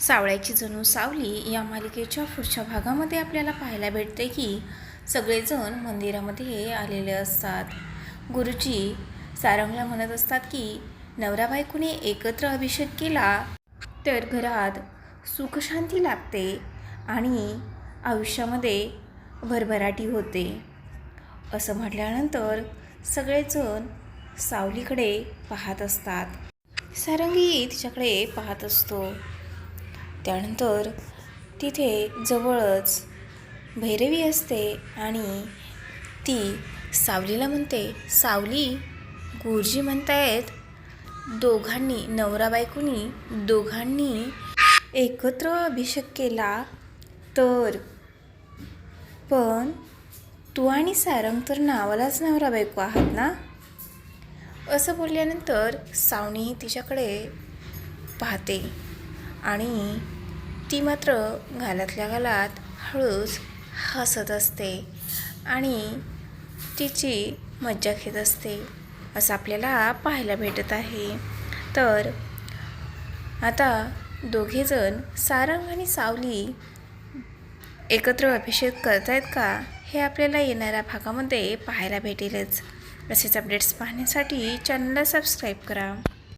सावळ्याची जणू सावली या मालिकेच्या पुढच्या भागामध्ये आपल्याला पाहायला भेटते की सगळेजण मंदिरामध्ये आलेले असतात. गुरुजी सारंगला म्हणत असतात की नवरा बायकोने एकत्र अभिषेक केला तर घरात सुखशांती लागते आणि आयुष्यामध्ये भरभराटी होते. असं म्हटल्यानंतर सगळेजण सावलीकडे पाहत असतात. सारंगी तिच्याकडे पाहत असतो. त्यानंतर तिथे जवळच भैरवी असते आणि ती सावलीला म्हणते सावली गुरुजी म्हणतायत दोघांनी नवरा बायकोनी दोघांनी एकत्र अभिषेक केला तर पण तू आणि सारंग तर नावालाच नवरा बायको आहात ना? असं बोलल्यानंतर सावनी तिच्याकडे पाहते आणि ती मात्र घालातल्या घालात हळूच हसत असते आणि तिची मज्जा घेत असते असं आपल्याला पाहायला भेटत आहे. तर आता दोघेजण सारंग आणि सावली एकत्र अभिषेक करतायत का हे आपल्याला येणाऱ्या भागामध्ये पाहायला भेटेलच. तसेच अपडेट्स पाहण्यासाठी चॅनलला सबस्क्राईब करा.